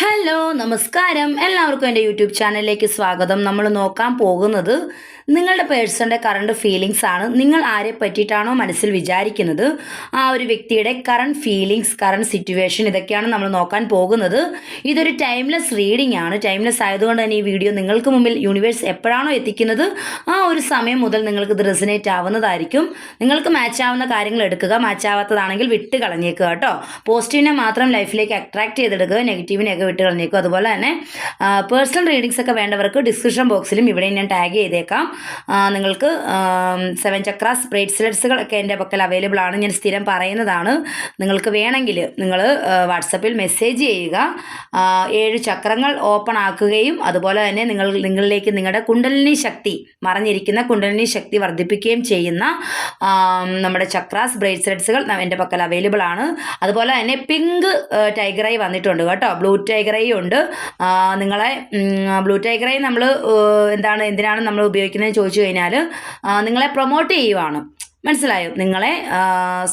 Hello നമസ്കാരം. എല്ലാവർക്കും എന്റെ യൂട്യൂബ് ചാനലിലേക്ക് സ്വാഗതം. നമ്മൾ നോക്കാൻ പോകുന്നത് നിങ്ങളുടെ പേഴ്സണിന്റെ കറണ്ട് ഫീലിങ്സ് ആണ്. നിങ്ങൾ ആരെ പറ്റിയിട്ടാണോ മനസ്സിൽ വിചാരിക്കുന്നത്? ആ ഒരു വ്യക്തിയുടെ കറണ്ട് ഫീലിങ്സ് കറണ്ട് സിറ്റുവേഷൻ ഇതൊക്കെയാണ് നമ്മൾ നോക്കാൻ പോകുന്നത്. ഇതൊരു ടൈംലെസ് റീഡിംഗ് ആണ്. ടൈംലെസ് ആയതുകൊണ്ട് തന്നെ ഈ വീഡിയോ നിങ്ങൾക്ക് മുമ്പിൽ യൂണിവേഴ്സ് എപ്പോഴാണോ എത്തിക്കുന്നത് ആ ഒരു സമയം മുതൽ നിങ്ങൾക്ക് ഇത് റെസിനേറ്റ് ആവുന്നതായിരിക്കും. നിങ്ങൾക്ക് മാച്ച് ആവുന്ന കാര്യങ്ങൾ എടുക്കുക മാച്ച് ആവാത്തതാണെങ്കിൽ വിട്ട് കളഞ്ഞേക്കുക കേട്ടോ. പോസിറ്റീവിനെ മാത്രം ലൈഫിലേക്ക് അട്രാക്ട് ചെയ്തെടുക്കുക നെഗറ്റീവിനെയൊക്കെ വിട്ട് കളഞ്ഞേക്കുക. അതുപോലെ തന്നെ പേഴ്സണൽ റീഡിങ്സ് ഒക്കെ വേണ്ടവർക്ക് ഡിസ്ക്രിപ്ഷൻ ബോക്സിലും ഇവിടെ ഞാൻ ടാഗ് ചെയ്തേക്കാം. നിങ്ങൾക്ക് സെവൻ ചക്രാസ് ബ്രേഡ്സ്ലെറ്റ്സുകളൊക്കെ എന്റെ പക്കൽ അവൈലബിൾ ആണ്. ഞാൻ സ്ഥിരം പറയുന്നതാണ്. നിങ്ങൾക്ക് വേണമെങ്കിൽ നിങ്ങൾ വാട്സപ്പിൽ മെസ്സേജ് ചെയ്യുക. ഏഴ് ചക്രങ്ങൾ ഓപ്പൺ ആക്കുകയും അതുപോലെ തന്നെ നിങ്ങൾ നിങ്ങളിലേക്ക് നിങ്ങളുടെ കുണ്ടലിനി ശക്തി മറഞ്ഞിരിക്കുന്ന കുണ്ടലിനി ശക്തി വർദ്ധിപ്പിക്കുകയും ചെയ്യുന്ന നമ്മുടെ ചക്രാസ് ബ്രേഡ്സ്ലെറ്റ്സുകൾ എന്റെ പക്കൽ അവൈലബിൾ ആണ്. അതുപോലെ തന്നെ പിങ്ക് ടൈഗറായി വന്നിട്ടുണ്ട് കേട്ടോ. ബ്ലൂ ടൈഗറായി ഉണ്ട്. നിങ്ങളെ ബ്ലൂ ടൈഗറായി നമ്മൾ എന്താണ് എന്തിനാണ് നമ്മൾ ഉപയോഗിക്കുന്നത്? ചോദിച്ചു കഴിഞ്ഞാൽ നിങ്ങളെ പ്രൊമോട്ട് ചെയ്യുവാണ്. മനസ്സിലായോ? നിങ്ങളെ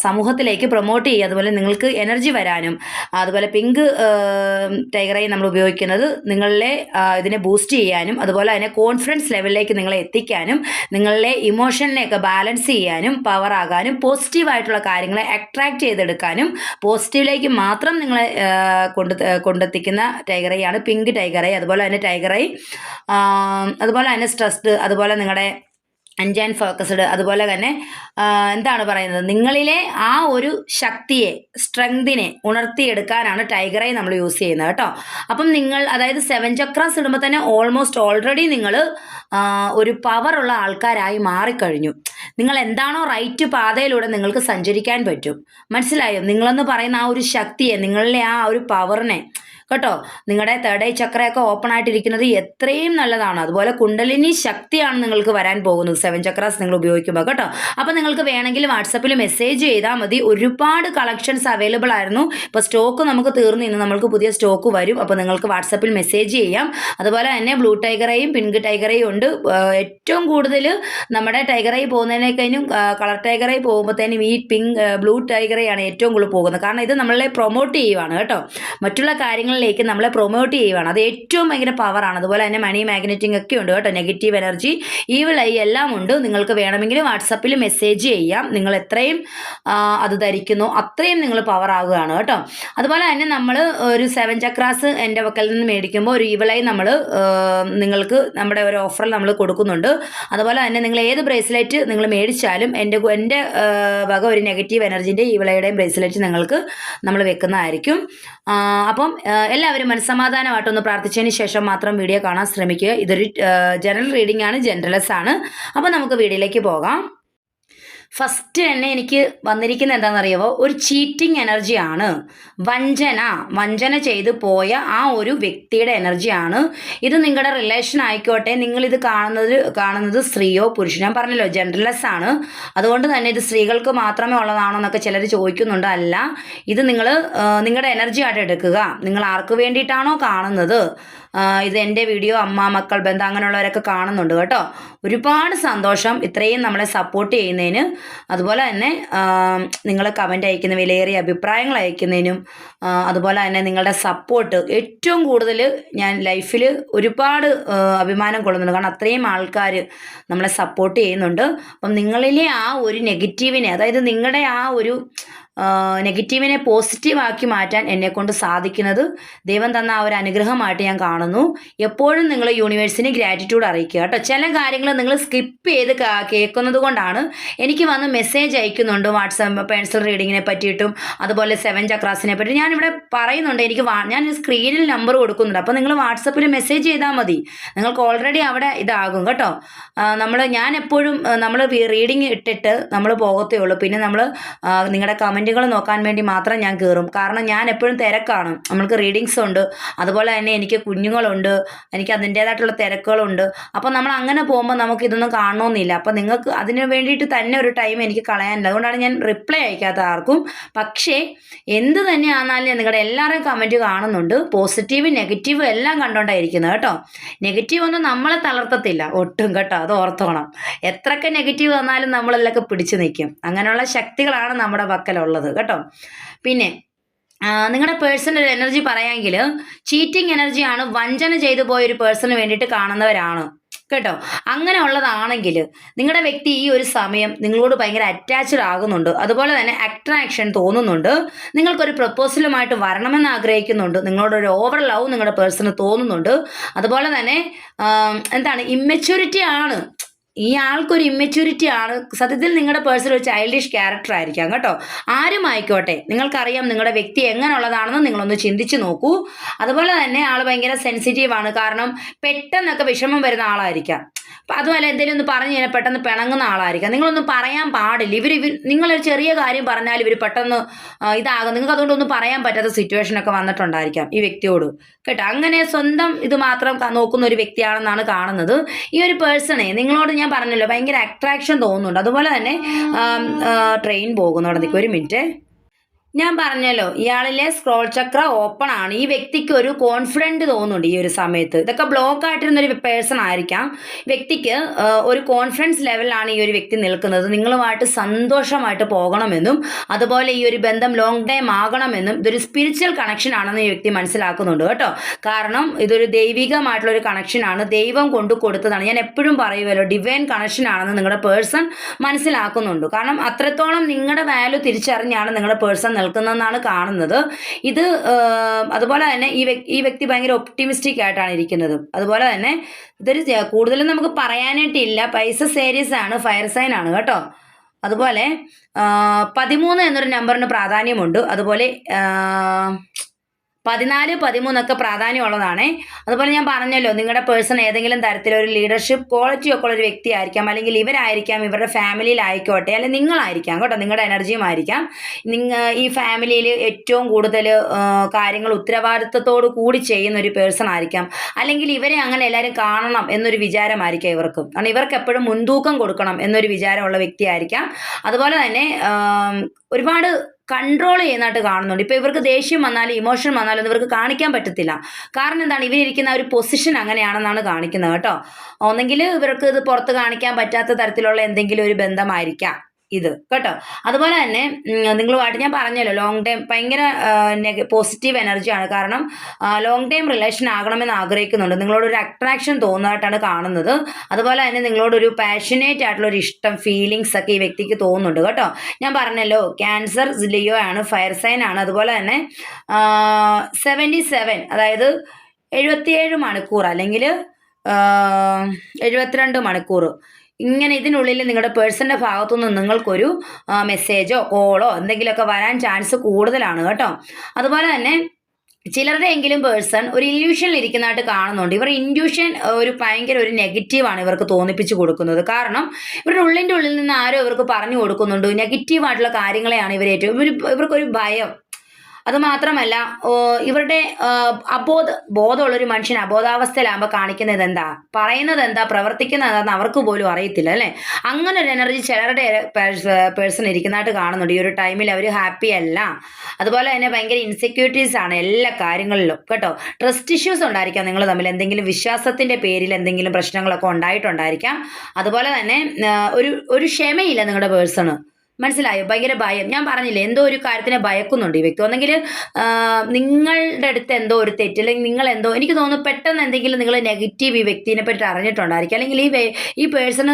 സമൂഹത്തിലേക്ക് പ്രൊമോട്ട് ചെയ്യുക അതുപോലെ നിങ്ങൾക്ക് എനർജി വരാനും അതുപോലെ പിങ്ക് ടൈഗറായി നമ്മൾ ഉപയോഗിക്കുന്നത് നിങ്ങളിലെ ഇതിനെ ബൂസ്റ്റ് ചെയ്യാനും അതുപോലെ അതിനെ കോൺഫിഡൻസ് ലെവലിലേക്ക് നിങ്ങളെ എത്തിക്കാനും നിങ്ങളിലെ ഇമോഷനിലേക്ക് ബാലൻസ് ചെയ്യാനും പവർ ആകാനും പോസിറ്റീവായിട്ടുള്ള കാര്യങ്ങളെ അട്രാക്റ്റ് ചെയ്തെടുക്കാനും പോസിറ്റീവിലേക്ക് മാത്രം നിങ്ങളെ കൊണ്ട് കൊണ്ടെത്തിക്കുന്ന ടൈഗറൈയാണ് പിങ്ക് ടൈഗറൈ അതുപോലെ തന്നെ ടൈഗറൈ അതുപോലെ തന്നെ സ്ട്രെസ്ഡ് അതുപോലെ നിങ്ങളുടെ അഞ്ചാൻ ഫോക്കസ്ഡ് അതുപോലെ തന്നെ എന്താണ് പറയുന്നത്? നിങ്ങളിലെ ആ ഒരു ശക്തിയെ സ്ട്രെങ്തിനെ ഉണർത്തിയെടുക്കാനാണ് ടൈഗറായി നമ്മൾ യൂസ് ചെയ്യുന്നത് കേട്ടോ. അപ്പം നിങ്ങൾ അതായത് സെവൻ ചക്രാസ് ഇടുമ്പോൾ തന്നെ ഓൾമോസ്റ്റ് ഓൾറെഡി നിങ്ങൾ ഒരു പവറുള്ള ആൾക്കാരായി മാറിക്കഴിഞ്ഞു. നിങ്ങൾ എന്താണോ റൈറ്റ് പാതയിലൂടെ നിങ്ങൾക്ക് സഞ്ചരിക്കാൻ പറ്റും. മനസ്സിലായോ? നിങ്ങളെന്ന് പറയുന്ന ആ ഒരു ശക്തിയെ നിങ്ങളിലെ ആ ഒരു പവറിനെ കേട്ടോ? നിങ്ങളുടെ തേർഡ് ഐ ചക്രയൊക്കെ ഓപ്പൺ ആയിട്ടിരിക്കുന്നത് എത്രയും നല്ലതാണ്. അതുപോലെ കുണ്ടലിനി ശക്തിയാണ് നിങ്ങൾക്ക് വരാൻ പോകുന്നത്. സെവൻ ചക്രാസ് നിങ്ങൾ ഉപയോഗിക്കുമ്പോൾ കേട്ടോ? അപ്പോൾ നിങ്ങൾക്ക് വേണമെങ്കിൽ വാട്സപ്പിൽ മെസ്സേജ് ചെയ്താൽ മതി. ഒരുപാട് കളക്ഷൻസ് അവൈലബിൾ ആയിരുന്നു. ഇപ്പോൾ സ്റ്റോക്ക് നമുക്ക് തീർന്നു ഇന്ന് നമ്മൾക്ക് പുതിയ സ്റ്റോക്ക് വരും. അപ്പോൾ നിങ്ങൾക്ക് വാട്സപ്പിൽ മെസ്സേജ് ചെയ്യാം. അതുപോലെ തന്നെ ബ്ലൂ ടൈഗറേയും പിങ്ക് ടൈഗറേയും ഉണ്ട്. ഏറ്റവും കൂടുതൽ നമ്മുടെ ടൈഗറായി പോകുന്നതിനേക്കഴിഞ്ഞും കളർ ടൈഗറായി പോകുമ്പോഴത്തേനും ഈ പിങ്ക് ബ്ലൂ ടൈഗറേയാണ് ഏറ്റവും കൂടുതൽ പോകുന്നത്. കാരണം ഇത് നമ്മളെ പ്രൊമോട്ട് ചെയ്യുവാണ് കേട്ടോ. മറ്റുള്ള കാര്യങ്ങളിലേക്ക് നമ്മളെ പ്രൊമോട്ട് ചെയ്യുവാണ്. അത് ഏറ്റവും ഭയങ്കര പവറാണ് അതുപോലെ തന്നെ മണി മാഗ്നറ്റിംഗ് ഒക്കെ ഉണ്ട് കേട്ടോ. നെഗറ്റീവ് എനർജി ഈവിൾ എല്ലാം ഉണ്ട്. നിങ്ങൾക്ക് വേണമെങ്കിൽ വാട്സപ്പിൽ മെസ്സേജ് ചെയ്യാം. നിങ്ങൾ എത്രയും അത് ധരിക്കുന്നു. അത്രയും നിങ്ങൾ പവർ ആകുകയാണ് കേട്ടോ. അതുപോലെ തന്നെ നമ്മൾ ഒരു സെവൻ ചക്രാസ് എന്റെ പക്കൽ നിന്ന് മേടിക്കുമ്പോൾ ഒരു ഈവിളായി നമ്മൾ നിങ്ങൾക്ക് നമ്മുടെ ഒരു ഓഫറിൽ നമ്മൾ കൊടുക്കുന്നുണ്ട്. അതുപോലെ തന്നെ നിങ്ങൾ ഏത് ബ്രേസ്ലെറ്റ് നിങ്ങൾ മേടിച്ചാലും എന്റെ എന്റെ വക ഒരു നെഗറ്റീവ് എനർജിന്റെ ഈവിളയുടെയും ബ്രേസ്ലെറ്റ് നിങ്ങൾക്ക് നമ്മൾ വെക്കുന്നതായിരിക്കും. അപ്പം എല്ലാവരും മനസ്സമാധാനമായിട്ടൊന്ന് പ്രാർത്ഥിച്ചതിന് ശേഷം മാത്രം വീഡിയോ കാണാൻ ശ്രമിക്കുക. ഇതൊരു ജനറൽ റീഡിംഗ് ആണ് ജനറലസ് ആണ്. അപ്പോൾ നമുക്ക് വീഡിയോയിലേക്ക് പോകാം. ഫസ്റ്റ് തന്നെ എനിക്ക് വന്നിരിക്കുന്ന എന്താണെന്നറിയാവോ? ഒരു ചീറ്റിംഗ് എനർജിയാണ് വഞ്ചന. വഞ്ചന ചെയ്ത് പോയ ആ ഒരു വ്യക്തിയുടെ എനർജിയാണ് ഇത് നിങ്ങളുടെ റിലേഷൻ ആയിക്കോട്ടെ. നിങ്ങളിത് കാണുന്നത് കാണുന്നത് സ്ത്രീയോ പുരുഷനോ? ഞാൻ പറഞ്ഞല്ലോ ജെൻഡർലെസ് ആണ്. അതുകൊണ്ട് തന്നെ ഇത് സ്ത്രീകൾക്ക് മാത്രമേ ഉള്ളതാണോ എന്നൊക്കെ ചിലർ ചോദിക്കുന്നുണ്ട് അല്ല. ഇത് നിങ്ങൾ നിങ്ങളുടെ എനർജി ആയിട്ട് എടുക്കുക. നിങ്ങൾ ആർക്ക് വേണ്ടിയിട്ടാണോ കാണുന്നത്? ഇത് എന്റെ വീഡിയോ അമ്മ മക്കൾ ബന്ധം അങ്ങനെയുള്ളവരൊക്കെ കാണുന്നുണ്ട് കേട്ടോ. ഒരുപാട് സന്തോഷം ഇത്രയും നമ്മളെ സപ്പോർട്ട് ചെയ്യുന്നതിന്. അതുപോലെ തന്നെ നിങ്ങൾ കമന്റ് അയക്കുന്ന വിലയേറിയ അഭിപ്രായങ്ങൾ അയക്കുന്നതിനും അതുപോലെ തന്നെ നിങ്ങളുടെ സപ്പോർട്ട് ഏറ്റവും കൂടുതൽ ഞാൻ ലൈഫിൽ ഒരുപാട് അഭിമാനം കൊള്ളുന്നുണ്ട്. കാരണം അത്രയും ആൾക്കാർ നമ്മളെ സപ്പോർട്ട് ചെയ്യുന്നുണ്ട്. അപ്പം നിങ്ങളിലെ ആ ഒരു നെഗറ്റീവിനെ അതായത് നിങ്ങളുടെ ആ ഒരു നെഗറ്റീവിനെ പോസിറ്റീവാക്കി മാറ്റാൻ എന്നെക്കൊണ്ട് സാധിക്കുന്നത് ദൈവം തന്ന ആ ഒരു അനുഗ്രഹമായിട്ട് ഞാൻ കാണുന്നു. എപ്പോഴും നിങ്ങൾ യൂണിവേഴ്സിന് ഗ്രാറ്റിറ്റ്യൂഡ് അറിയിക്കുക കേട്ടോ. ചില കാര്യങ്ങൾ നിങ്ങൾ സ്കിപ്പ് ചെയ്ത് കേൾക്കുന്നത് കൊണ്ടാണ് എനിക്ക് വന്ന് മെസ്സേജ് അയക്കുന്നുണ്ട് വാട്സപ്പ് പെൻസിൽ റീഡിങ്ങിനെ പറ്റിയിട്ടും അതുപോലെ സെവൻ ചക്രാസിനെ പറ്റി ഞാനിവിടെ പറയുന്നുണ്ട് എനിക്ക് ഞാൻ സ്ക്രീനിൽ നമ്പർ കൊടുക്കുന്നുണ്ട്. അപ്പോൾ നിങ്ങൾ വാട്സപ്പിൽ മെസ്സേജ് ചെയ്താൽ മതി. നിങ്ങൾക്ക് ഓൾറെഡി അവിടെ ഇതാകും കേട്ടോ. നമ്മൾ ഞാൻ എപ്പോഴും നമ്മൾ റീഡിങ് ഇട്ടിട്ട് നമ്മൾ പോകത്തേ ഉള്ളൂ. പിന്നെ നമ്മൾ നിങ്ങളുടെ കമന്റുകൾ നോക്കാൻ വേണ്ടി മാത്രം ഞാൻ കയറും കാരണം ഞാൻ എപ്പോഴും തിരക്കാണ്. നമ്മൾക്ക് റീഡിങ്സ് ഉണ്ട്. അതുപോലെ തന്നെ എനിക്ക് കുഞ്ഞുങ്ങളുണ്ട്. എനിക്ക് അതിന്റേതായിട്ടുള്ള തിരക്കുകളുണ്ട്. അപ്പോൾ നമ്മൾ അങ്ങനെ പോകുമ്പോൾ നമുക്ക് ഇതൊന്നും കാണണമെന്നില്ല. അപ്പോൾ നിങ്ങൾക്ക് അതിന് വേണ്ടിയിട്ട് തന്നെ ഒരു ടൈം എനിക്ക് കളയാനില്ല. അതുകൊണ്ടാണ് ഞാൻ റിപ്ലൈ അയക്കാത്ത ആർക്കും. പക്ഷേ എന്ത് തന്നെയാണെന്നാലും ഞാൻ നിങ്ങളുടെ എല്ലാവരും കമന്റ് കാണുന്നുണ്ട്. പോസിറ്റീവ് നെഗറ്റീവ് എല്ലാം കണ്ടോണ്ടായിരിക്കുന്നത് കേട്ടോ. നെഗറ്റീവ് ഒന്നും നമ്മളെ തളർത്തത്തില്ല. ഒട്ടും കേട്ടോ. അത് ഓർത്തോണം. എത്രയൊക്കെ നെഗറ്റീവ് വന്നാലും നമ്മളെല്ലാം പിടിച്ചു നിൽക്കും. അങ്ങനെയുള്ള ശക്തികളാണ് നമ്മുടെ പക്കലുള്ളത്. കേട്ടോ. പിന്നെ നിങ്ങളുടെ പേഴ്സണൽ എനർജി പറയാമെങ്കിൽ ചീറ്റിംഗ് എനർജിയാണ് വഞ്ചന ചെയ്തു പോയ ഒരു പേഴ്സണിന് വേണ്ടിയിട്ട് കാണുന്നവരാണ് കേട്ടോ. അങ്ങനെ ഉള്ളതാണെങ്കിൽ നിങ്ങളുടെ വ്യക്തി ഈ ഒരു സമയം നിങ്ങളോട് ഭയങ്കര അറ്റാച്ച്ഡ് ആകുന്നുണ്ട്. അതുപോലെ തന്നെ അട്രാക്ഷൻ തോന്നുന്നുണ്ട്. നിങ്ങൾക്കൊരു പ്രപ്പോസലുമായിട്ട് വരണമെന്ന് ആഗ്രഹിക്കുന്നുണ്ട്. നിങ്ങളോടൊരു ഓവർ ലവ് നിങ്ങളുടെ പേഴ്സണ് തോന്നുന്നുണ്ട്. അതുപോലെ തന്നെ എന്താണ് ഇമ്മച്യൂരിറ്റി ആണ് ഈ ആൾക്കൊരു ഇമ്മച്യൂരിറ്റി ആണ്. സത്യത്തിൽ നിങ്ങളുടെ പേഴ്സൺ ഒരു ചൈൽഡിഷ് ക്യാരക്ടർ ആയിരിക്കാം കേട്ടോ. ആരും ആയിക്കോട്ടെ. നിങ്ങൾക്കറിയാം നിങ്ങളുടെ വ്യക്തി എങ്ങനെയുള്ളതാണെന്ന് നിങ്ങളൊന്ന് ചിന്തിച്ച് നോക്കൂ. അതുപോലെ തന്നെ ആൾ ഭയങ്കര സെൻസിറ്റീവ് ആണ്. കാരണം പെട്ടെന്നൊക്കെ വിഷമം വരുന്ന ആളായിരിക്കാം. അപ്പം അതുമല്ല എന്തെങ്കിലും ഒന്ന് പറഞ്ഞു കഴിഞ്ഞാൽ പെട്ടെന്ന് പിണങ്ങുന്ന ആളായിരിക്കാം. നിങ്ങളൊന്നും പറയാൻ പാടില്ല. ഇവർ ഇവർ നിങ്ങളൊരു ചെറിയ കാര്യം പറഞ്ഞാൽ ഇവർ പെട്ടെന്ന് ഇതാകും. നിങ്ങൾക്ക് അതുകൊണ്ടൊന്നും പറയാൻ പറ്റാത്ത സിറ്റുവേഷനൊക്കെ വന്നിട്ടുണ്ടായിരിക്കാം ഈ വ്യക്തിയോട്. കേട്ടോ? അങ്ങനെ സ്വന്തം ഇത് മാത്രം നോക്കുന്ന ഒരു വ്യക്തിയാണെന്നാണ് കാണുന്നത്. ഈ ഒരു പേഴ്സണെ നിങ്ങളോട് ഞാൻ പറഞ്ഞല്ലോ ഭയങ്കര അട്രാക്ഷൻ തോന്നുന്നുണ്ട്. അതുപോലെ തന്നെ ട്രെയിൻ പോകുന്നുണ്ട് ഒരു മിനിറ്റ് ഞാൻ പറഞ്ഞല്ലോ ഇയാളിലെ സ്ക്രോൾ ചക്ര ഓപ്പൺ ആണ്. ഈ വ്യക്തിക്ക് ഒരു കോൺഫിഡന്റ് തോന്നുന്നുണ്ട് ഈ ഒരു സമയത്ത്. ഇതൊക്കെ ബ്ലോക്ക് ആയിട്ടിരുന്ന ഒരു പേഴ്സൺ ആയിരിക്കാം. വ്യക്തിക്ക് ഒരു കോൺഫിഡൻസ് ലെവലിലാണ് ഈ ഒരു വ്യക്തി നിൽക്കുന്നത്. നിങ്ങളുമായിട്ട് സന്തോഷമായിട്ട് പോകണമെന്നും അതുപോലെ ഈ ഒരു ബന്ധം ലോങ് ടൈം ആകണമെന്നും ഇതൊരു സ്പിരിച്വൽ കണക്ഷൻ ആണെന്ന് ഈ വ്യക്തി മനസ്സിലാക്കുന്നുണ്ട് കേട്ടോ. കാരണം ഇതൊരു ദൈവികമായിട്ടുള്ള ഒരു കണക്ഷനാണ് ദൈവം കൊണ്ടു കൊടുത്തതാണ്. ഞാൻ എപ്പോഴും പറയുമല്ലോ ഡിവൈൻ കണക്ഷൻ ആണെന്ന് നിങ്ങളുടെ പേഴ്സൺ മനസ്സിലാക്കുന്നുണ്ട്. കാരണം അത്രത്തോളം നിങ്ങളുടെ വാല്യൂ തിരിച്ചറിഞ്ഞാണ് നിങ്ങളുടെ പേഴ്സൺ നിൽക്കുന്നതെന്നാണ് കാണുന്നത്. ഇത് അതുപോലെ തന്നെ ഈ വ്യക്തി ഈ വ്യക്തി ഭയങ്കര ഒപ്റ്റിമിസ്റ്റിക് ആയിട്ടാണ് ഇരിക്കുന്നത്. അതുപോലെ തന്നെ ഇതൊരു കൂടുതലും നമുക്ക് പറയാനായിട്ടില്ല. പൈസ സീരീസ് ആണ് ഫയർ സൈൻ ആണ് കേട്ടോ. അതുപോലെ പതിമൂന്ന് എന്നൊരു നമ്പറിന് പ്രാധാന്യമുണ്ട്. അതുപോലെ പതിനാല് പതിമൂന്നൊക്കെ പ്രാധാന്യമുള്ളതാണ്. അതുപോലെ ഞാൻ പറഞ്ഞല്ലോ നിങ്ങളുടെ പേഴ്സൺ ഏതെങ്കിലും തരത്തിലൊരു ലീഡർഷിപ്പ് ക്വാളിറ്റി ഒക്കെ ഉള്ള ഒരു വ്യക്തി ആയിരിക്കാം അല്ലെങ്കിൽ ഇവരായിരിക്കാം ഇവരുടെ ഫാമിലിയിലായിക്കോട്ടെ അല്ലെങ്കിൽ നിങ്ങളായിരിക്കാം കേട്ടോ നിങ്ങളുടെ എനർജിയും ആയിരിക്കാം. നിങ്ങൾ ഈ ഫാമിലിയിൽ ഏറ്റവും കൂടുതൽ കാര്യങ്ങൾ ഉത്തരവാദിത്വത്തോട് കൂടി ചെയ്യുന്ന ഒരു പേഴ്സൺ ആയിരിക്കാം. അല്ലെങ്കിൽ ഇവരെ അങ്ങനെ എല്ലാവരും കാണണം എന്നൊരു വിചാരമായിരിക്കാം ഇവർക്കും. കാരണം ഇവർക്ക് എപ്പോഴും മുൻതൂക്കം കൊടുക്കണം എന്നൊരു വിചാരമുള്ള വ്യക്തിയായിരിക്കാം. അതുപോലെ തന്നെ ഒരുപാട് കൺട്രോൾ ചെയ്യുന്നതായിട്ട് കാണുന്നുണ്ട്. ഇപ്പോൾ ഇവർക്ക് ദേഷ്യം വന്നാലും ഇമോഷൻ വന്നാലും ഇവർക്ക് കാണിക്കാൻ പറ്റത്തില്ല. കാരണം എന്താണ്? ഇവരിയ്ക്കുന്ന ആ ഒരു പൊസിഷൻ അങ്ങനെയാണെന്നാണ് കാണിക്കുന്നത് കേട്ടോ. ഒന്നെങ്കിൽ ഇവർക്ക് ഇത് പുറത്ത് കാണിക്കാൻ പറ്റാത്ത തരത്തിലുള്ള എന്തെങ്കിലും ഒരു ബന്ധമായിരിക്കാം. ഇത്. കേട്ടോ? അതുപോലെ തന്നെ നിങ്ങളുമായിട്ട് ഞാൻ പറഞ്ഞല്ലോ ലോങ് ടൈം ഭയങ്കര പോസിറ്റീവ് എനർജിയാണ് കാരണം ലോങ് ടൈം റിലേഷൻ ആകണമെന്ന് ആഗ്രഹിക്കുന്നുണ്ട്. നിങ്ങളോടൊരു അട്രാക്ഷൻ തോന്നുന്നതായിട്ടാണ് കാണുന്നത്. അതുപോലെ തന്നെ നിങ്ങളോടൊരു പാഷനേറ്റ് ആയിട്ടുള്ള ഒരു ഇഷ്ടം ഫീലിങ്സ് ഒക്കെ ഈ വ്യക്തിക്ക് തോന്നുന്നുണ്ട്. കേട്ടോ? ഞാൻ പറഞ്ഞല്ലോ ക്യാൻസർ ലിയോ ആണ് ഫയർ സൈൻ ആണ്. അതുപോലെ തന്നെ സെവന്റി സെവൻ അതായത് എഴുപത്തിയേഴ് മണിക്കൂർ അല്ലെങ്കിൽ എഴുപത്തിരണ്ട് മണിക്കൂർ. ഇങ്ങനെ ഇതിനുള്ളിൽ നിങ്ങളുടെ പേഴ്സന്റെ ഭാഗത്തുനിന്ന് നിങ്ങൾക്കൊരു ആ, മെസ്സേജോ കോളോ എന്തെങ്കിലുമൊക്കെ വരാൻ ചാൻസ് കൂടുതലാണ് കേട്ടോ. അതുപോലെ തന്നെ ചിലരുടെ എങ്കിലും പേഴ്സൺ ഒരു ഇല്യൂഷനിൽ ഇരിക്കുന്നതായിട്ട് കാണുന്നുണ്ട്. ഇവർ ഇൻഡ്യൂഷൻ ഒരു ഭയങ്കര ഒരു നെഗറ്റീവാണ് ഇവർക്ക് തോന്നിപ്പിച്ച് കൊടുക്കുന്നത്. കാരണം ഇവരുടെ ഉള്ളിന്റെ ഉള്ളിൽ നിന്ന് ആരോ ഇവർക്ക് പറഞ്ഞു കൊടുക്കുന്നുണ്ട്. നെഗറ്റീവായിട്ടുള്ള കാര്യങ്ങളെയാണ് ഇവർ ഏറ്റവും ഇവർ ഇവർക്കൊരു ഭയം. അത് മാത്രമല്ല ഇവരുടെ അബോധ ബോധമുള്ളൊരു മനുഷ്യൻ അബോധാവസ്ഥയിലാകുമ്പോൾ കാണിക്കുന്നത് എന്താ പറയുന്നത് എന്താ പ്രവർത്തിക്കുന്നത് എന്താന്ന് അവർക്ക് പോലും അറിയത്തില്ല അല്ലേ? അങ്ങനെ ഒരു എനർജി ചിലരുടെ പേഴ്സൺ ഇരിക്കുന്നതായിട്ട് കാണുന്നുണ്ട്. ഈ ഒരു ടൈമിൽ അവർ ഹാപ്പി അല്ല. അതുപോലെ തന്നെ ഭയങ്കര ഇൻസെക്യൂരിറ്റീസ് ആണ് എല്ലാ കാര്യങ്ങളിലും കേട്ടോ? ട്രസ്റ്റ് ഇഷ്യൂസ് ഉണ്ടായിരിക്കാം നിങ്ങൾ തമ്മിൽ. എന്തെങ്കിലും വിശ്വാസത്തിന്റെ പേരിൽ എന്തെങ്കിലും പ്രശ്നങ്ങളൊക്കെ ഉണ്ടായിട്ടുണ്ടായിരിക്കാം. അതുപോലെ തന്നെ ഒരു ഒരു ക്ഷമയില്ല നിങ്ങളുടെ പേഴ്സണ്. മനസ്സിലായോ? ഭയങ്കര ഭയം. ഞാൻ പറഞ്ഞില്ലേ എന്തോ ഒരു കാര്യത്തിനെ ഭയക്കുന്നുണ്ട് ഈ വ്യക്തി. ഒന്നെങ്കിൽ നിങ്ങളുടെ അടുത്ത് എന്തോ ഒരു തെറ്റ് അല്ലെങ്കിൽ നിങ്ങൾ എന്തോ എനിക്ക് തോന്നുന്നു പെട്ടെന്ന് എന്തെങ്കിലും നിങ്ങൾ നെഗറ്റീവ് ഈ വ്യക്തിനെ പറ്റി അറിഞ്ഞിട്ടുണ്ടായിരിക്കും. അല്ലെങ്കിൽ ഈ ഈ പേഴ്സണ്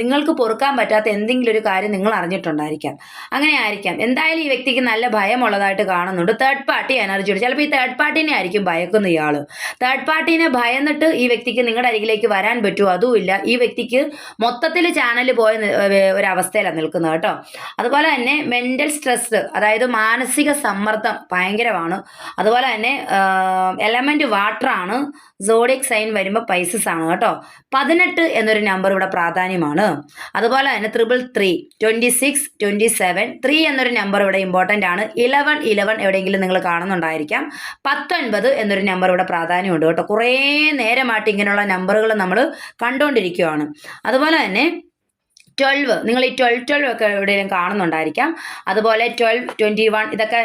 നിങ്ങൾക്ക് പൊറുക്കാൻ പറ്റാത്ത എന്തെങ്കിലും ഒരു കാര്യം നിങ്ങൾ അറിഞ്ഞിട്ടുണ്ടായിരിക്കാം. അങ്ങനെ ആയിരിക്കാം. എന്തായാലും ഈ വ്യക്തിക്ക് നല്ല ഭയമുള്ളതായിട്ട് കാണുന്നുണ്ട്. തേർഡ് പാർട്ടി എനർജി ഉണ്ട് ചിലപ്പോൾ ഈ തേർഡ് പാർട്ടിനെ ആയിരിക്കും ഭയക്കുന്ന ഇയാൾ തേർഡ് പാർട്ടിനെ ഭയന്നിട്ട് ഈ വ്യക്തിക്ക് നിങ്ങളുടെ അരികിലേക്ക് വരാൻ പറ്റുമോ അതുമില്ല. ഈ വ്യക്തിക്ക് മൊത്തത്തിൽ ചാനൽ പോയ ഒരവസ്ഥയിലാണ് നിൽക്കുന്നത് കേട്ടോ. അതുപോലെ തന്നെ മെന്റൽ സ്ട്രെസ് അതായത് മാനസിക സമ്മർദ്ദം ഭയങ്കരമാണ്. അതുപോലെ തന്നെ എലമെന്റ് വാട്ടറാണ് സോഡിയക് സൈൻ വരുമ്പോൾ പൈസസ് ആണ് കേട്ടോ. പതിനെട്ട് എന്നൊരു നമ്പർ ഇവിടെ പ്രാധാന്യമാണ്. അതുപോലെ തന്നെ triple three twenty six twenty seven three എന്നൊരു നമ്പർ ഇവിടെ ഇമ്പോർട്ടന്റ് ആണ്. ഇലവൻ ഇലവൻ എവിടെയെങ്കിലും നിങ്ങൾ കാണുന്നുണ്ടായിരിക്കാം. പത്തൊൻപത് എന്നൊരു നമ്പർ ഇവിടെ പ്രാധാന്യമുണ്ട് കേട്ടോ. കുറേ നേരമായിട്ട് ഇങ്ങനെയുള്ള നമ്പറുകൾ നമ്മൾ കണ്ടുകൊണ്ടിരിക്കുകയാണ് അതുപോലെ തന്നെ ട്വൽവ് നിങ്ങൾ ഈ ട്വൽവ് ട്വൽവ് ഒക്കെ എവിടെയെങ്കിലും കാണുന്നുണ്ടായിരിക്കാം. അതുപോലെ ട്വൽവ് ട്വന്റി വൺ ഇതൊക്കെ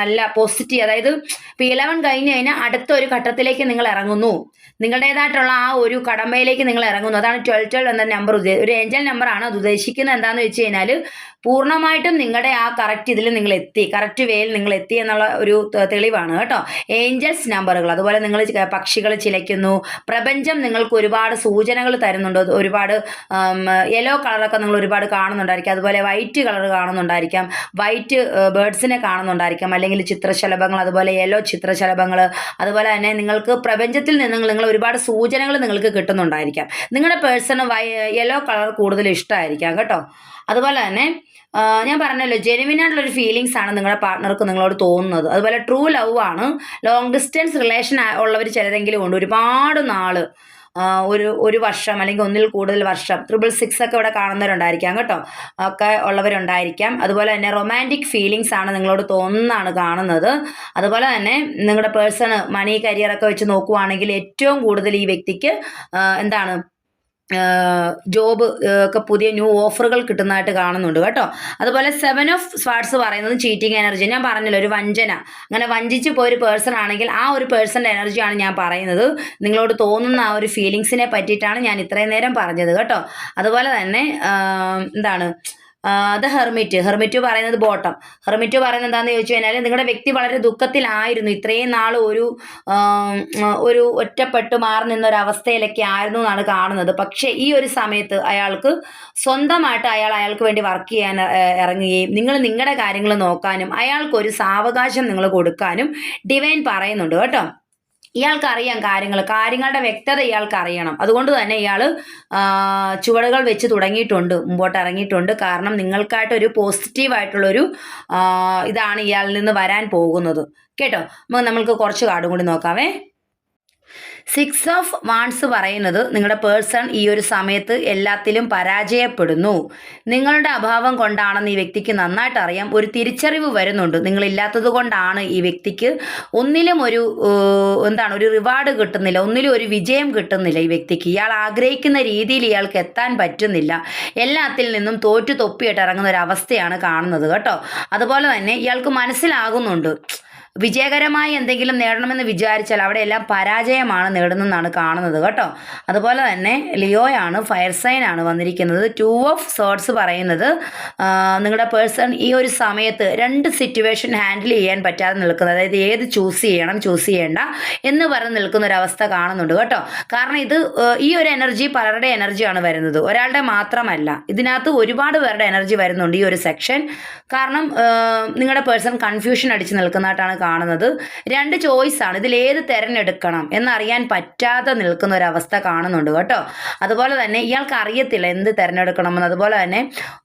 നല്ല പോസിറ്റീവ് അതായത് ഇപ്പോൾ ഇലവൻ കഴിഞ്ഞ് കഴിഞ്ഞാൽ അടുത്ത ഒരു ഘട്ടത്തിലേക്ക് നിങ്ങൾ ഇറങ്ങുന്നു. നിങ്ങളുടേതായിട്ടുള്ള ആ ഒരു കടമയിലേക്ക് നിങ്ങൾ ഇറങ്ങുന്നു. അതാണ് ട്വൽവ് ട്വൽവ് എന്ന നമ്പർ ഒരു ഏഞ്ചൽ നമ്പറാണ് അത് ഉദ്ദേശിക്കുന്നത് എന്താണെന്ന് വെച്ച് കഴിഞ്ഞാൽ പൂർണമായിട്ടും നിങ്ങളുടെ ആ കറക്റ്റ് ഇതിൽ നിങ്ങൾ എത്തി കറക്റ്റ് വേയിൽ നിങ്ങൾ എത്തി എന്നുള്ള ഒരു തെളിവാണ് കേട്ടോ. ഏഞ്ചൽസ് നമ്പറുകൾ അതുപോലെ നിങ്ങൾ പക്ഷികൾ ചിലയ്ക്കുന്നു പ്രപഞ്ചം നിങ്ങൾക്ക് ഒരുപാട് സൂചനകൾ തരുന്നുണ്ട് ഒരുപാട് യെല്ലോ കളറൊക്കെ നിങ്ങൾ ഒരുപാട് കാണുന്നുണ്ടായിരിക്കാം അതുപോലെ വൈറ്റ് കളർ കാണുന്നുണ്ടായിരിക്കാം വൈറ്റ് ബേർഡ്സിനെ കാണുന്നുണ്ടായിരിക്കാം അല്ലെങ്കിൽ ചിത്രശലഭങ്ങൾ അതുപോലെ യെല്ലോ ചിത്രശലഭങ്ങൾ അതുപോലെ തന്നെ നിങ്ങൾക്ക് പ്രപഞ്ചത്തിൽ നിന്ന് നിങ്ങൾ ഒരുപാട് സൂചനകൾ നിങ്ങൾക്ക് കിട്ടുന്നുണ്ടായിരിക്കാം. നിങ്ങളുടെ പേഴ്സണ് വൈ യെല്ലോ കളർ കൂടുതൽ ഇഷ്ടമായിരിക്കാം കേട്ടോ. അതുപോലെ തന്നെ ഞാൻ പറഞ്ഞല്ലോ ജെനുവിൻ ആയിട്ടുള്ളൊരു ഫീലിങ്സ് ആണ് നിങ്ങളുടെ പാർട്ട്ണർക്ക് നിങ്ങളോട് തോന്നുന്നത്. അതുപോലെ ട്രൂ ലവ് ആണ്. ലോങ് ഡിസ്റ്റൻസ് റിലേഷൻ ഉള്ളവർ ചിലരെങ്കിലും ഉണ്ട്. ഒരുപാട് നാൾ ഒരു ഒരു വർഷം അല്ലെങ്കിൽ ഒന്നിൽ കൂടുതൽ വർഷം ട്രിപ്പിൾ സിക്സ് ഒക്കെ ഇവിടെ കാണുന്നവരുണ്ടായിരിക്കാം കേട്ടോ. ഒക്കെ ഉള്ളവരുണ്ടായിരിക്കാം. അതുപോലെ തന്നെ റൊമാന്റിക് ഫീലിങ്സ് ആണ് നിങ്ങളോട് തോന്നുന്നതാണ് കാണുന്നത്. അതുപോലെ തന്നെ നിങ്ങളുടെ പേഴ്സണ് മണി കരിയറൊക്കെ വെച്ച് നോക്കുവാണെങ്കിൽ ഏറ്റവും കൂടുതൽ ഈ വ്യക്തിക്ക് എന്താണ് ജോബ് ഒക്കെ പുതിയ ന്യൂ ഓഫറുകൾ കിട്ടുന്നതായിട്ട് കാണുന്നുണ്ട് കേട്ടോ. അതുപോലെ സെവൻ ഓഫ് സ്വാർട്സ് പറയുന്നത് ചീറ്റിംഗ് എനർജി ഞാൻ പറഞ്ഞല്ലോ ഒരു വഞ്ചന. അങ്ങനെ വഞ്ചിച്ച് പോയ ഒരു പേഴ്സൺ ആണെങ്കിൽ ആ ഒരു പേഴ്സന്റെ എനർജിയാണ് ഞാൻ പറയുന്നത്. നിങ്ങളോട് തോന്നുന്ന ആ ഒരു ഫീലിങ്സിനെ പറ്റിയിട്ടാണ് ഞാൻ ഇത്രയും നേരം പറഞ്ഞത് കേട്ടോ. അതുപോലെ തന്നെ എന്താണ് അത് ഹെർമിറ്റ്. ഹെർമിറ്റ് പറയുന്നത് ബോട്ടം. ഹെർമിറ്റ് പറയുന്നത് എന്താണെന്ന് ചോദിച്ചു കഴിഞ്ഞാൽ നിങ്ങളുടെ വ്യക്തി വളരെ ദുഃഖത്തിലായിരുന്നു. ഇത്രയും നാൾ ഒരു ഒരു ഒറ്റപ്പെട്ട് മാറി നിന്നൊരവസ്ഥയിലൊക്കെ ആയിരുന്നു എന്നാണ് കാണുന്നത്. പക്ഷേ ഈ ഒരു സമയത്ത് അയാൾക്ക് സ്വന്തമായിട്ട് അയാൾ അയാൾക്ക് വേണ്ടി വർക്ക് ചെയ്യാൻ ഇറങ്ങുകയും നിങ്ങൾ നിങ്ങളുടെ കാര്യങ്ങൾ നോക്കാനും അയാൾക്കൊരു സാവകാശം നിങ്ങൾ കൊടുക്കാനും ഡിവൈൻ പറയുന്നുണ്ട് കേട്ടോ. ഇയാൾക്ക് അറിയാം കാര്യങ്ങൾ കാര്യങ്ങളുടെ വ്യക്തത ഇയാൾക്ക് അറിയണം അതുകൊണ്ട് തന്നെ ഇയാൾ ചുവടുകൾ വെച്ച് തുടങ്ങിയിട്ടുണ്ട് മുമ്പോട്ട് ഇറങ്ങിയിട്ടുണ്ട്. കാരണം നിങ്ങൾക്കായിട്ടൊരു പോസിറ്റീവായിട്ടുള്ളൊരു ഇതാണ് ഇയാളിൽ നിന്ന് വരാൻ പോകുന്നത്. കേട്ടോ? നമുക്ക് നമ്മൾക്ക് കുറച്ച് കാർഡും കൂടി നോക്കാവേ. സിക്സ് ഓഫ് വാൺസ് പറയുന്നത് നിങ്ങളുടെ പേഴ്സൺ ഈ ഒരു സമയത്ത് എല്ലാത്തിലും പരാജയപ്പെടുന്നു. നിങ്ങളുടെ അഭാവം കൊണ്ടാണെന്ന് ഈ വ്യക്തിക്ക് നന്നായിട്ട് അറിയാം. ഒരു തിരിച്ചറിവ് വരുന്നുണ്ട്. നിങ്ങളില്ലാത്തത് കൊണ്ടാണ് ഈ വ്യക്തിക്ക് ഒന്നിലും ഒരു എന്താണ് ഒരു റിവാർഡ് കിട്ടുന്നില്ല. ഒന്നിലും ഒരു വിജയം കിട്ടുന്നില്ല ഈ വ്യക്തിക്ക്. ഇയാൾ ആഗ്രഹിക്കുന്ന രീതിയിൽ ഇയാൾക്ക് എത്താൻ പറ്റുന്നില്ല. എല്ലാത്തിൽ നിന്നും തോറ്റു തൊപ്പിയിട്ട് ഇറങ്ങുന്ന ഒരു അവസ്ഥയാണ് കാണുന്നത് കേട്ടോ. അതുപോലെ തന്നെ ഇയാൾക്ക് മനസ്സിലാകുന്നുണ്ട്. വിജയകരമായി എന്തെങ്കിലും നേടണമെന്ന് വിചാരിച്ചാൽ അവിടെ എല്ലാം പരാജയമാണ് നേടുന്നതെന്നാണ് കാണുന്നത് കേട്ടോ. അതുപോലെ തന്നെ ലിയോയാണ് ഫയർ സൈൻ ആണ് വന്നിരിക്കുന്നത്. ടു ഓഫ് സോർട്സ് പറയുന്നത് നിങ്ങളുടെ പേഴ്സൺ ഈ ഒരു സമയത്ത് രണ്ട് സിറ്റുവേഷൻ ഹാൻഡിൽ ചെയ്യാൻ പറ്റാതെ നിൽക്കുന്നത്. അതായത് ഏത് ചൂസ് ചെയ്യണം ചൂസ് ചെയ്യേണ്ട എന്ന് പറഞ്ഞ് നിൽക്കുന്ന ഒരു അവസ്ഥ കാണുന്നുണ്ട് കേട്ടോ. കാരണം ഇത് ഈ ഒരു എനർജി പലരുടെ എനർജിയാണ് വരുന്നത്. ഒരാളുടെ മാത്രമല്ല ഇതിനകത്ത് ഒരുപാട് പേരുടെ എനർജി വരുന്നുണ്ട് ഈ ഒരു സെക്ഷൻ കാരണം നിങ്ങളുടെ പേഴ്സൺ കൺഫ്യൂഷൻ അടിച്ച് നിൽക്കുന്നതായിട്ടാണ് കാണുന്നത്. രണ്ട് ചോയ്സ് ആണ്. ഇതിൽ ഏത് തിരഞ്ഞെടുക്കണം എന്നറിയാൻ പറ്റാതെ നിൽക്കുന്ന ഒരു അവസ്ഥ കാണുന്നുണ്ട് കേട്ടോ. അതുപോലെ തന്നെ ഇയാൾക്ക് അറിയത്തില്ല എന്ത് തിരഞ്ഞെടുക്കണമെന്ന്. അതുപോലെ തന്നെ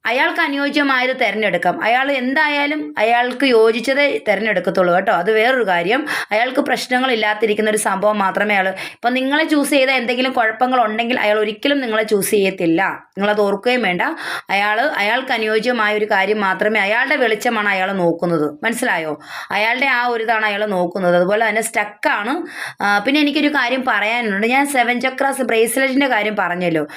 അയാൾക്ക് അനുയോജ്യമായത് തിരഞ്ഞെടുക്കാം. അയാൾ എന്തായാലും അയാൾക്ക് യോജിച്ചതേ തിരഞ്ഞെടുക്കത്തുള്ളൂ കേട്ടോ. അത് വേറൊരു കാര്യം. അയാൾക്ക് പ്രശ്നങ്ങളില്ലാത്തിരിക്കുന്ന ഒരു സംഭവം മാത്രമേ അയാൾ ഇപ്പം നിങ്ങളെ ചൂസ് ചെയ്ത എന്തെങ്കിലും കുഴപ്പങ്ങൾ ഉണ്ടെങ്കിൽ അയാൾ ഒരിക്കലും നിങ്ങളെ ചൂസ് ചെയ്യത്തില്ല. നിങ്ങളത് ഓർക്കുകയും വേണ്ട. അയാൾ അയാൾക്ക് അനുയോജ്യമായ ഒരു കാര്യം മാത്രമേ അയാളുടെ വെളിച്ചമാണ് അയാൾ നോക്കുന്നത്. മനസ്സിലായോ? അയാളുടെ ആ ഒരു ഇതാണ് അയാൾ നോക്കുന്നത്. അതുപോലെ തന്നെ സ്റ്റക്കാണ് പിന്നെ എനിക്കൊരു കാര്യം പറയാനുണ്ട്. ഞാൻ സെവൻ ചക്രാസ് ബ്രേസ്ലെറ്റിന്റെ കാര്യം പറഞ്ഞല്ലോ.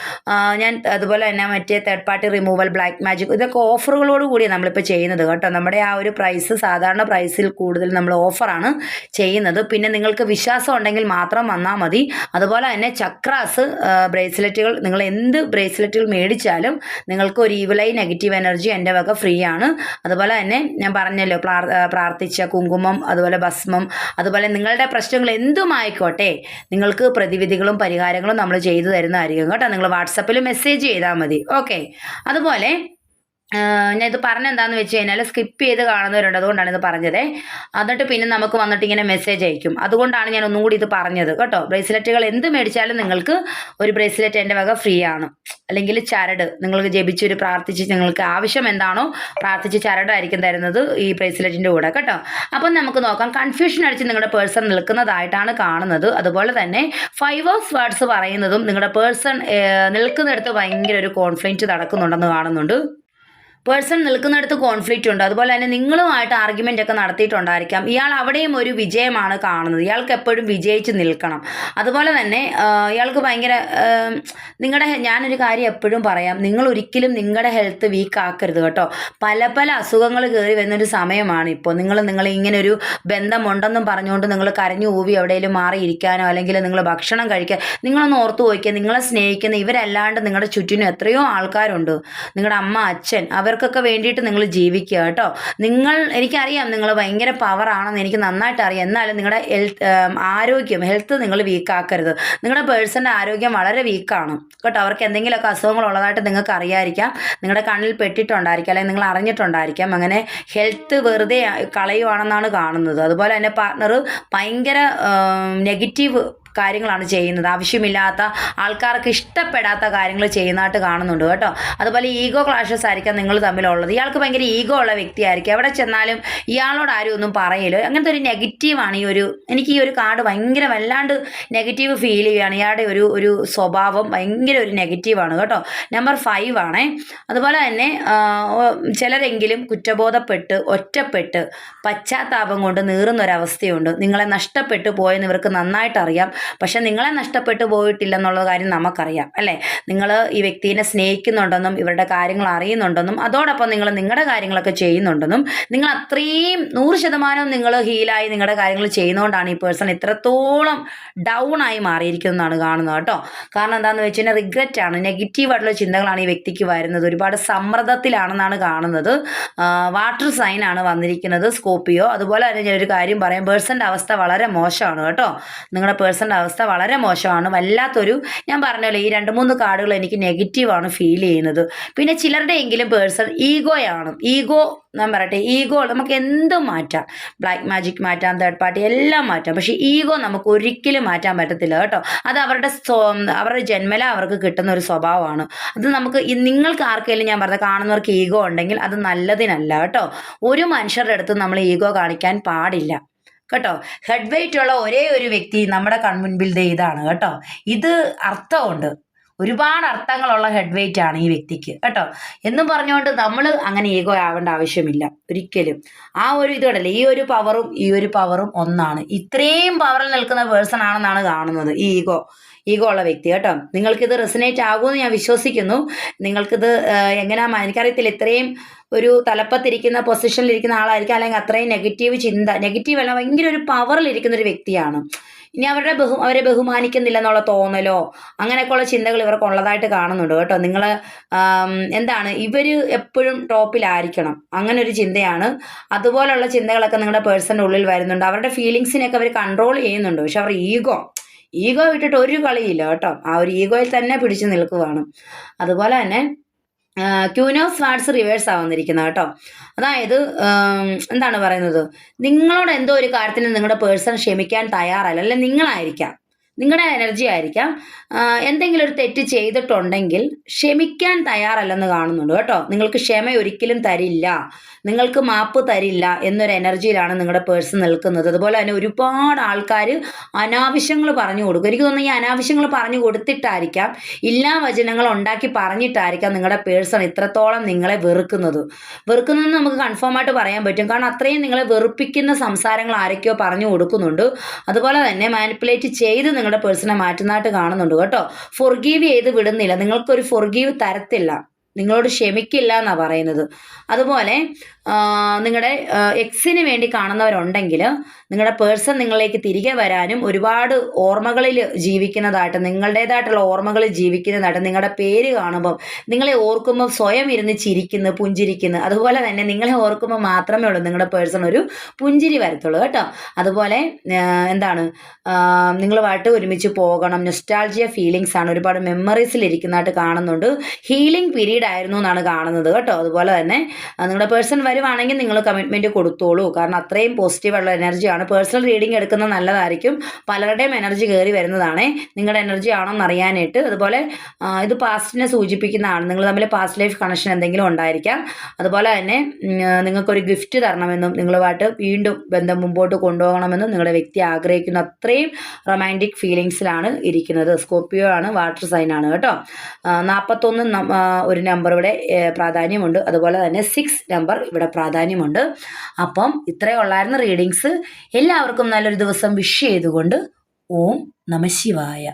ഞാൻ അതുപോലെ തന്നെ മറ്റേ third party removal black magic ഇതൊക്കെ ഓഫറുകളോട് കൂടിയാണ് നമ്മളിപ്പോൾ ചെയ്യുന്നത് കേട്ടോ. നമ്മുടെ ആ ഒരു പ്രൈസ് സാധാരണ പ്രൈസിൽ കൂടുതൽ നമ്മൾ ഓഫറാണ് ചെയ്യുന്നത്. പിന്നെ നിങ്ങൾക്ക് വിശ്വാസം ഉണ്ടെങ്കിൽ മാത്രം വന്നാൽ മതി. അതുപോലെ തന്നെ ചക്രാസ് ബ്രേസ്ലെറ്റുകൾ നിങ്ങൾ എന്ത് ബ്രേസ്ലെറ്റുകൾ മേടിച്ചാലും നിങ്ങൾക്ക് ഒരു ഈവിളൈ നെഗറ്റീവ് എനർജി എന്റെ വക ഫ്രീ ആണ്. അതുപോലെ തന്നെ ഞാൻ പറഞ്ഞല്ലോ പ്രാർ- പ്രാർത്ഥിച്ച കുങ്കുമം അതുപോലെ ഭസ്മം അതുപോലെ നിങ്ങളുടെ പ്രശ്നങ്ങൾ എന്തുമായിക്കോട്ടെ നിങ്ങൾക്ക് പ്രതിവിധികളും പരിഹാരങ്ങളും നമ്മൾ ചെയ്തു തരുന്നതായിരിക്കും കേട്ടോ. നിങ്ങൾ വാട്സപ്പിൽ മെസ്സേജ് ചെയ്താൽ മതി. ഓക്കെ അതുപോലെ ഞാൻ ഇത് പറഞ്ഞെന്താന്ന് വെച്ച് കഴിഞ്ഞാൽ സ്കിപ്പ് ചെയ്ത് കാണുന്നവരുണ്ട് അതുകൊണ്ടാണ് ഇത് പറഞ്ഞത്. എന്നിട്ട് പിന്നെ നമുക്ക് വന്നിട്ട് ഇങ്ങനെ മെസ്സേജ് അയക്കും. അതുകൊണ്ടാണ് ഞാൻ ഒന്നും കൂടി ഇത് പറഞ്ഞത് കേട്ടോ. ബ്രേസ്ലെറ്റുകൾ എന്ത് മേടിച്ചാലും നിങ്ങൾക്ക് ഒരു ബ്രേസ്ലെറ്റ് എന്റെ വക ഫ്രീ ആണ്. അല്ലെങ്കിൽ ചരട് നിങ്ങൾക്ക് ജപിച്ചൊരു പ്രാർത്ഥിച്ച് നിങ്ങൾക്ക് ആവശ്യം എന്താണോ പ്രാർത്ഥിച്ച് ചരടായിരിക്കും തരുന്നത് ഈ ബ്രേസ്ലെറ്റിന്റെ കൂടെ കേട്ടോ. അപ്പം നമുക്ക് നോക്കാം. കൺഫ്യൂഷൻ അടിച്ച് നിങ്ങളുടെ പേഴ്സൺ നിൽക്കുന്നതായിട്ടാണ് കാണുന്നത്. അതുപോലെ തന്നെ ഫൈവ് ഓഫ് വേർഡ്സ് പറയുന്നതും നിങ്ങളുടെ പേഴ്സൺ നിൽക്കുന്നിടത്ത് ഭയങ്കര ഒരു കോൺഫ്ലിക്റ്റ് നടക്കുന്നുണ്ടെന്ന് കാണുന്നുണ്ട്. പേഴ്സൺ നിൽക്കുന്നിടത്ത് കോൺഫ്ലിക്റ്റ് ഉണ്ട്. അതുപോലെ തന്നെ നിങ്ങളുമായിട്ട് ആർഗ്യുമെന്റ് ഒക്കെ നടത്തിയിട്ടുണ്ടായിരിക്കാം. ഇയാൾ അവിടെയും ഒരു വിജയമാണ് കാണുന്നത്. ഇയാൾക്ക് എപ്പോഴും വിജയിച്ച് നിൽക്കണം. അതുപോലെ തന്നെ ഇയാൾക്ക് ഭയങ്കര നിങ്ങളുടെ ഞാനൊരു കാര്യം എപ്പോഴും പറയാം. നിങ്ങൾ ഒരിക്കലും നിങ്ങളുടെ ഹെൽത്ത് വീക്ക് ആക്കരുത് കേട്ടോ. പല പല അസുഖങ്ങൾ കയറി വരുന്നൊരു സമയമാണ് ഇപ്പോൾ നിങ്ങൾ നിങ്ങൾ ഇങ്ങനെ ഒരു ബന്ധമുണ്ടെന്നും പറഞ്ഞുകൊണ്ട് നിങ്ങൾ കരഞ്ഞു ഊവി എവിടെയെങ്കിലും മാറിയിരിക്കാനോ അല്ലെങ്കിൽ നിങ്ങൾ ഭക്ഷണം കഴിക്കാൻ നിങ്ങളൊന്ന് ഓർത്തു നോക്കിയാൽ നിങ്ങളെ സ്നേഹിക്കുന്ന ഇവരല്ലാണ്ട് നിങ്ങളുടെ ചുറ്റിനും എത്രയോ ആൾക്കാരുണ്ട്. നിങ്ങളുടെ അമ്മ അച്ഛൻ അവർ ഇവർക്കൊക്കെ വേണ്ടിയിട്ട് നിങ്ങൾ ജീവിക്കുക കേട്ടോ. നിങ്ങൾ എനിക്കറിയാം നിങ്ങൾ ഭയങ്കര പവറാണെന്ന് എനിക്ക് നന്നായിട്ട് അറിയാം. എന്നാലും നിങ്ങളുടെ ഹെൽത്ത് ആരോഗ്യം ഹെൽത്ത് നിങ്ങൾ വീക്കാക്കരുത് നിങ്ങളുടെ പേഴ്സന്റെ ആരോഗ്യം വളരെ വീക്കാണ് കേട്ടോ അവർക്ക് എന്തെങ്കിലുമൊക്കെ അസുഖങ്ങൾ ഉള്ളതായിട്ട് നിങ്ങൾക്ക് അറിയാമായിരിക്കാം നിങ്ങളുടെ കണ്ണിൽ പെട്ടിട്ടുണ്ടായിരിക്കാം അല്ലെങ്കിൽ നിങ്ങൾ അറിഞ്ഞിട്ടുണ്ടായിരിക്കാം. അങ്ങനെ ഹെൽത്ത് വെറുതെ കളയുവാണെന്നാണ് കാണുന്നത്. അതുപോലെ തന്നെ പാർട്ണർ ഭയങ്കര നെഗറ്റീവ് കാര്യങ്ങളാണ് ചെയ്യുന്നത്. ആവശ്യമില്ലാത്ത ആൾക്കാർക്ക് ഇഷ്ടപ്പെടാത്ത കാര്യങ്ങൾ ചെയ്യുന്നതായിട്ട് കാണുന്നുണ്ട് കേട്ടോ. അതുപോലെ ഈഗോ ക്ലാഷസ് ആയിരിക്കാം നിങ്ങൾ തമ്മിലുള്ളത്. ഇയാൾക്ക് ഭയങ്കര ഈഗോ ഉള്ള വ്യക്തിയായിരിക്കും. എവിടെ ചെന്നാലും ഇയാളോട് ആരും ഒന്നും പറയില്ല. അങ്ങനത്തെ ഒരു നെഗറ്റീവാണ് ഈ ഒരു എനിക്ക് ഈ ഒരു കാർഡ് ഭയങ്കര വല്ലാണ്ട് നെഗറ്റീവ് ഫീൽ ചെയ്യുകയാണ്. ഇയാളുടെ ഒരു ഒരു സ്വഭാവം ഭയങ്കര ഒരു നെഗറ്റീവാണ് കേട്ടോ. നമ്പർ ഫൈവ് ആണേ. അതുപോലെ തന്നെ ചിലരെങ്കിലും കുറ്റബോധപ്പെട്ട് ഒറ്റപ്പെട്ട് പശ്ചാത്താപം കൊണ്ട് നീറുന്നൊരവസ്ഥയുണ്ട്. നിങ്ങളെ നഷ്ടപ്പെട്ടു പോയെന്ന് ഇവർക്ക് നന്നായിട്ട് അറിയാം പക്ഷെ നിങ്ങളെ നഷ്ടപ്പെട്ടു പോയിട്ടില്ല എന്നുള്ള കാര്യം നമുക്കറിയാം അല്ലേ? നിങ്ങൾ ഈ വ്യക്തിനെ സ്നേഹിക്കുന്നുണ്ടെന്നും ഇവരുടെ കാര്യങ്ങൾ അറിയുന്നുണ്ടെന്നും അതോടൊപ്പം നിങ്ങൾ നിങ്ങളുടെ കാര്യങ്ങളൊക്കെ ചെയ്യുന്നുണ്ടെന്നും നിങ്ങൾ അത്രയും നൂറ് ശതമാനവും നിങ്ങൾ ഹീലായി നിങ്ങളുടെ കാര്യങ്ങൾ ചെയ്യുന്നതുകൊണ്ടാണ് ഈ പേഴ്സൺ ഇത്രത്തോളം ഡൗൺ ആയി മാറിയിരിക്കുന്നതാണ് കാണുന്നത് കേട്ടോ. കാരണം എന്താണെന്ന് വെച്ച് കഴിഞ്ഞാൽ റിഗ്രറ്റ് ആണ് നെഗറ്റീവ് ആയിട്ടുള്ള ചിന്തകളാണ് ഈ വ്യക്തിക്ക് വരുന്നത്. ഒരുപാട് സമ്മർദ്ദത്തിലാണെന്നാണ് കാണുന്നത്. വാട്ടർ സൈൻ ആണ് വന്നിരിക്കുന്നത് സ്കോപ്പിയോ അതുപോലെ തന്നെ ഞാൻ ഒരു കാര്യം പറയാം പേഴ്സന്റെ അവസ്ഥ വളരെ മോശമാണ് കേട്ടോ. നിങ്ങളുടെ പേഴ്സന്റെ അവസ്ഥ വളരെ മോശമാണ്. വല്ലാത്തൊരു ഞാൻ പറഞ്ഞല്ലോ ഈ രണ്ട് മൂന്ന് കാർഡുകൾ എനിക്ക് നെഗറ്റീവാണ് ഫീൽ ചെയ്യുന്നത്. പിന്നെ ചിലരുടെയെങ്കിലും പേഴ്സൺ ഈഗോയാണ് ഈഗോ ഞാൻ പറയട്ടെ ഈഗോ നമുക്ക് എന്തും മാറ്റാം? ബ്ലാക്ക് മാജിക് മാറ്റാം തേർഡ് പാർട്ടി എല്ലാം മാറ്റാം. പക്ഷേ ഈഗോ നമുക്ക് ഒരിക്കലും മാറ്റാൻ പറ്റത്തില്ല കേട്ടോ. അത് അവരുടെ അവരുടെ ജന്മല അവർക്ക് കിട്ടുന്ന ഒരു സ്വഭാവമാണ്. അത് നമുക്ക് നിങ്ങൾക്ക് ആർക്കെങ്കിലും ഞാൻ പറഞ്ഞത് കാണുന്നവർക്ക് ഈഗോ ഉണ്ടെങ്കിൽ അത് നല്ലതിനല്ല കേട്ടോ. ഒരു മനുഷ്യരുടെ അടുത്ത് നമ്മൾ ഈഗോ കാണിക്കാൻ പാടില്ല. കേട്ടോ? ഹെഡ് വെയിറ്റ് ഉള്ള ഒരേ ഒരു വ്യക്തി നമ്മുടെ കൺമുൻപിൽ ഇതാണ് കേട്ടോ? ഇത് അർത്ഥമുണ്ട്. ഒരുപാട് അർത്ഥങ്ങളുള്ള ഹെഡ് വെയിറ്റ് ആണ് ഈ വ്യക്തിക്ക് കേട്ടോ? എന്നും പറഞ്ഞുകൊണ്ട് നമ്മൾ അങ്ങനെ ഈഗോ ആവേണ്ട ആവശ്യമില്ല. ഒരിക്കലും. ആ ഒരു ഇത് ഈ ഒരു പവറും ഈ ഒരു പവറും ഒന്നാണ്. ഇത്രയും പവറിൽ നിൽക്കുന്ന പേഴ്സൺ ആണെന്നാണ് കാണുന്നത് ഈ ഈഗോ ഈഗോ ഉള്ള വ്യക്തി കേട്ടോ. നിങ്ങൾക്കിത് റെസിനേറ്റ് ആകുമെന്ന് ഞാൻ വിശ്വസിക്കുന്നു. നിങ്ങൾക്കിത് എങ്ങനെ എങ്ങനെയാ എനിക്കറിയത്തില്ല. ഇത്രയും ഒരു തലപ്പത്തിരിക്കുന്ന പൊസിഷനിലിരിക്കുന്ന ആളായിരിക്കും. അല്ലെങ്കിൽ അത്രയും നെഗറ്റീവ് ചിന്ത നെഗറ്റീവ് അല്ല ഭയങ്കര ഒരു പവറിലിരിക്കുന്ന ഒരു വ്യക്തിയാണ്. ഇനി അവരുടെ ബഹു അവരെ ബഹുമാനിക്കുന്നില്ല എന്നുള്ള തോന്നലോ അങ്ങനെയൊക്കെയുള്ള ചിന്തകൾ ഇവർക്ക് ഉള്ളതായിട്ട് കാണുന്നുണ്ട് കേട്ടോ. നിങ്ങൾ എന്താണ് ഇവർ എപ്പോഴും ടോപ്പിലായിരിക്കണം അങ്ങനെ ഒരു ചിന്തയാണ്. അതുപോലുള്ള ചിന്തകളൊക്കെ നിങ്ങളുടെ പേഴ്സന്റെ ഉള്ളിൽ വരുന്നുണ്ട്. അവരുടെ ഫീലിങ്സിനെയൊക്കെ അവർ കൺട്രോൾ ചെയ്യുന്നുണ്ട്. പക്ഷെ അവർ ഈഗോ ഈഗോ വിട്ടിട്ട് ഒരു കളിയില്ല കേട്ടോ. ആ ഒരു ഈഗോയിൽ തന്നെ പിടിച്ചു നിൽക്കുകയാണ് അതുപോലെ തന്നെ ക്യൂനോ സ്വാർട്സ് റിവേഴ്സ് ആവുന്നിരിക്കുന്നത് കേട്ടോ. അതായത് എന്താണ് പറയുന്നത്? നിങ്ങളോട് എന്തോ ഒരു കാര്യത്തിന് നിങ്ങളുടെ പേഴ്സൺ ക്ഷമിക്കാൻ തയ്യാറല്ല. അല്ലെ നിങ്ങളായിരിക്കാം. നിങ്ങളുടെ എനർജി ആയിരിക്കാം. എന്തെങ്കിലും ഒരു തെറ്റ് ചെയ്തിട്ടുണ്ടെങ്കിൽ ക്ഷമിക്കാൻ തയ്യാറല്ലെന്ന് കാണുന്നുണ്ട് കേട്ടോ. നിങ്ങൾക്ക് ക്ഷമ ഒരിക്കലും തരില്ല. നിങ്ങൾക്ക് മാപ്പ് തരില്ല എന്നൊരു എനർജിയിലാണ് നിങ്ങളുടെ പേഴ്സൺ നിൽക്കുന്നത്. അതുപോലെ തന്നെ ഒരുപാട് ആൾക്കാർ അനാവശ്യങ്ങൾ പറഞ്ഞു കൊടുക്കും. എനിക്ക് തോന്നുന്നു ഈ അനാവശ്യങ്ങൾ പറഞ്ഞു കൊടുത്തിട്ടായിരിക്കാം ഇല്ലാ വചനങ്ങൾ ഉണ്ടാക്കി പറഞ്ഞിട്ടായിരിക്കാം നിങ്ങളുടെ പേഴ്സൺ ഇത്രത്തോളം നിങ്ങളെ വെറുക്കുന്നത്. വെറുക്കുന്നതെന്ന് നമുക്ക് കൺഫേം ആയിട്ട് പറയാൻ പറ്റും. കാരണം അത്രയും നിങ്ങളെ വെറുപ്പിക്കുന്ന സംസാരങ്ങൾ ആരൊക്കെയോ പറഞ്ഞു കൊടുക്കുന്നുണ്ട്. അതുപോലെ തന്നെ മാനിപ്പുലേറ്റ് ചെയ്ത് നിങ്ങളുടെ പേഴ്സണെ മാറ്റുന്നതായിട്ട് കാണുന്നുണ്ട് കേട്ടോ. ഫൊർഗീവ് ചെയ്ത് വിടുന്നില്ല. നിങ്ങൾക്കൊരു ഫൊർഗീവ് തരത്തില്ല. നിങ്ങളോട് ക്ഷമിക്കില്ല എന്നാണ് പറയുന്നത്. അതുപോലെ നിങ്ങളുടെ എക്സിന് വേണ്ടി കാണുന്നവരുണ്ടെങ്കിൽ നിങ്ങളുടെ പേഴ്സൺ നിങ്ങളിലേക്ക് തിരികെ വരാനും ഒരുപാട് ഓർമ്മകളിൽ ജീവിക്കുന്നതായിട്ട് നിങ്ങളുടേതായിട്ടുള്ള ഓർമ്മകളിൽ ജീവിക്കുന്നതായിട്ട് നിങ്ങളുടെ പേര് കാണുമ്പം നിങ്ങളെ ഓർക്കുമ്പോൾ സ്വയം ഇരുന്ന് ചിരിക്കുന്നു പുഞ്ചിരിക്കുന്നു. അതുപോലെ തന്നെ നിങ്ങളെ ഓർക്കുമ്പോൾ മാത്രമേ ഉള്ളൂ നിങ്ങളുടെ പേഴ്സൺ ഒരു പുഞ്ചിരി വരത്തുള്ളൂ കേട്ടോ. അതുപോലെ എന്താണ് നിങ്ങളുമായിട്ട് ഒരുമിച്ച് പോകണം. നെസ്റ്റാൾജിയ ഫീലിങ്സ് ആണ്. ഒരുപാട് മെമ്മറീസിൽ ഇരിക്കുന്നതായിട്ട് കാണുന്നുണ്ട്. ഹീലിംഗ് പീരീഡ് ആയിരുന്നു എന്നാണ് കാണുന്നത് കേട്ടോ. അതുപോലെ തന്നെ നിങ്ങളുടെ പേഴ്സൺ വരുവാണെങ്കിൽ നിങ്ങൾ കമ്മിറ്റ്മെന്റ് കൊടുത്തോളൂ. കാരണം അത്രയും പോസിറ്റീവ് ഉള്ള എനർജിയാണ് പേഴ്സണൽ റീഡിംഗ് എടുക്കുന്നത് നല്ലതായിരിക്കും. പലരുടെയും എനർജി കയറി വരുന്നതാണേ. നിങ്ങളുടെ എനർജി ആണോ എന്ന് അറിയാനായിട്ട്. അതുപോലെ ഇത് പാസ്റ്റിനെ സൂചിപ്പിക്കുന്നതാണ്. നിങ്ങൾ തമ്മിൽ പാസ്റ്റ് ലൈഫ് കണക്ഷൻ എന്തെങ്കിലും ഉണ്ടായിരിക്കാം. അതുപോലെ തന്നെ നിങ്ങൾക്കൊരു ഗിഫ്റ്റ് തരണമെന്നും നിങ്ങളുമായിട്ട് വീണ്ടും ബന്ധം മുമ്പോട്ട് കൊണ്ടുപോകണമെന്നും നിങ്ങളുടെ വ്യക്തി ആഗ്രഹിക്കുന്ന അത്രയും റൊമാന്റിക് ഫീലിങ്സിലാണ് ഇരിക്കുന്നത്. സ്കോപ്പിയോ ആണ് വാട്ടർ സൈൻ ആണ് കേട്ടോ. നാൽപ്പത്തൊന്ന് ഒരു നമ്പർ ഇവിടെ പ്രാധാന്യമുണ്ട്. അതുപോലെ തന്നെ സിക്സ് നമ്പർ ഇവിടെ പ്രാധാന്യമുണ്ട്. അപ്പം ഇത്രയേ ഉള്ളായിരുന്നു റീഡിങ്സ് എല്ലാവർക്കും നല്ലൊരു ദിവസം വിഷ് ചെയ്തുകൊണ്ട് ഓം നമ ശിവായ.